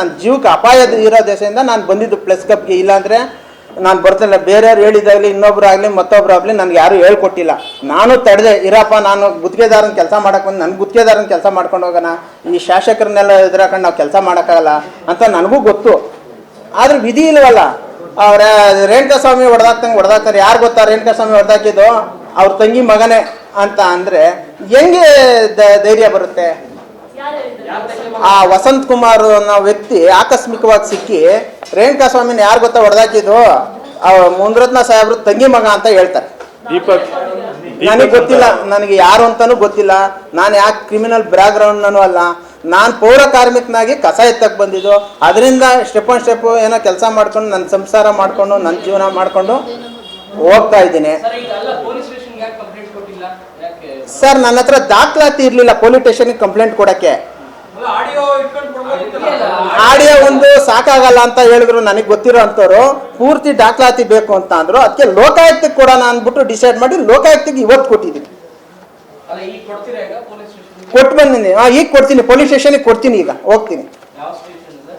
ನನ್ನ ಜೀವಕ್ಕೆ ಅಪಾಯದ ಇರೋ ದೇಶದಿಂದ ನಾನು ಬಂದಿದ್ದು ಪ್ಲಸ್ ಕಪ್ಗೆ. ಇಲ್ಲಾಂದರೆ ನಾನು ಬರ್ತಿಲ್ಲ ಬೇರೆಯವ್ರು ಹೇಳಿದಾಗಲಿ ಮತ್ತೊಬ್ರು ಆಗಲಿ ನನಗೆ ಯಾರು ಹೇಳ್ಕೊಟ್ಟಿಲ್ಲ. ನಾನು ತಡೆದೆ, ಇರಪ್ಪ, ನಾನು ಗುತ್ತಿಗೆದಾರನ ಕೆಲಸ ಮಾಡಕ್ಕೆ ಬಂದು ನನ್ನ ಗುತ್ತಿಗೆದಾರನ ಕೆಲಸ ಮಾಡ್ಕೊಂಡು ಹೋಗೋಣ. ಈ ಶಾಸಕರನ್ನೆಲ್ಲ ಎದುರಾಕೊಂಡು ನಾವು ಕೆಲಸ ಮಾಡೋಕ್ಕಾಗಲ್ಲ ಅಂತ ನನಗೂ ಗೊತ್ತು. ಆದ್ರೆ ವಿಧಿ ಇಲ್ವಲ್ಲ? ಅವ್ರ ರೇಣುಕಾ ಸ್ವಾಮಿ ಹೊಡೆದಾಕ್ತಂಗೆ ಹೊಡೆದಾಕ್ತಾರೆ. ಯಾರು ಗೊತ್ತಾ ರೇಣುಕಾ ಸ್ವಾಮಿ ಹೊಡೆದಾಕಿದ್ದು? ಅವ್ರ ತಂಗಿ ಮಗನೇ ಅಂತ ಅಂದರೆ ಹೆಂಗೆ ಧೈರ್ಯ ಬರುತ್ತೆ? ಆ ವಸಂತ್ ಕುಮಾರ್ ಅನ್ನೋ ವ್ಯಕ್ತಿ ಆಕಸ್ಮಿಕವಾಗಿ ಸಿಕ್ಕಿ ರೇಣುಕಾ ಸ್ವಾಮಿನ ಯಾರು ಗೊತ್ತಾ ಹೊಡೆದಾಕಿದ್ದು? ಮುಂದ್ರತ್ನ ಸಾಹೇಬ್ರು ತಂಗಿ ಮಗ ಅಂತ ಹೇಳ್ತಾರೆ. ದೀಪಕ್ ನನಗೆ ಗೊತ್ತಿಲ್ಲ ನನಗೆ ಯಾರು ಅಂತಾನೂ ಗೊತ್ತಿಲ್ಲ. ನಾನು ಯಾಕೆ ಕ್ರಿಮಿನಲ್ ಬ್ಯಾಕ್ಗ್ರೌಂಡ್ನೂ ಅಲ್ಲ. ನಾನು ಪೌರ ಕಾರ್ಮಿಕನಾಗಿ ಕಸ ಎತ್ತಕ್ಕೆ ಬಂದಿದ್ದು. ಅದರಿಂದ ಸ್ಟೆಪ್ ಆನ್ ಸ್ಟೆಪ್ ಏನೋ ಕೆಲಸ ಮಾಡ್ಕೊಂಡು ನನ್ನ ಸಂಸಾರ ಮಾಡಿಕೊಂಡು ನನ್ನ ಜೀವನ ಮಾಡಿಕೊಂಡು ಹೋಗ್ತಾ ಇದ್ದೀನಿ. ಸರ್ ನನ್ನ ಹತ್ರ ದಾಖಲಾತಿ ಇರಲಿಲ್ಲ ಪೊಲೀಸ್ ಸ್ಟೇಷನ್ಗೆ ಕಂಪ್ಲೇಂಟ್ ಕೊಡಕ್ಕೆ. ಆಡಿಯೋ ಇಟ್ಕೊಂಡು ಕೊಡ್ಬೋದಿತ್ತಲ್ಲ ಆಡಿಯೋ ಒಂದು ಸಾಕಾಗಲ್ಲ ಅಂತ ಹೇಳಿದ್ರು ನನಗೆ ಗೊತ್ತಿರೋ ಅಂಥವ್ರು ಪೂರ್ತಿ ದಾಖಲಾತಿ ಬೇಕು ಅಂತ ಅಂದ್ರು. ಅದಕ್ಕೆ ಲೋಕಾಯುಕ್ತಕ್ಕೆ ಕೊಡೋಣ ಅಂದ್ಬಿಟ್ಟು ಡಿಸೈಡ್ ಮಾಡಿ ಲೋಕಾಯುಕ್ತಿಗೆ ಇವತ್ತು ಕೊಟ್ಟಿದ್ದೀನಿ. ಅಲ್ಲ ಈಗ ಕೊಡ್ತೀರಾ ಈಗ ಪೊಲೀಸ್ ಸ್ಟೇಷನ್ ಕೊಟ್ಟು ಬಂದಿನಿ. ಹಾಂ ಈಗ ಕೊಡ್ತೀನಿ. ಪೊಲೀಸ್ ಸ್ಟೇಷನ್ ಕೊಡ್ತೀನಿ ಈಗ. ಹೋಗ್ತೀನಿ.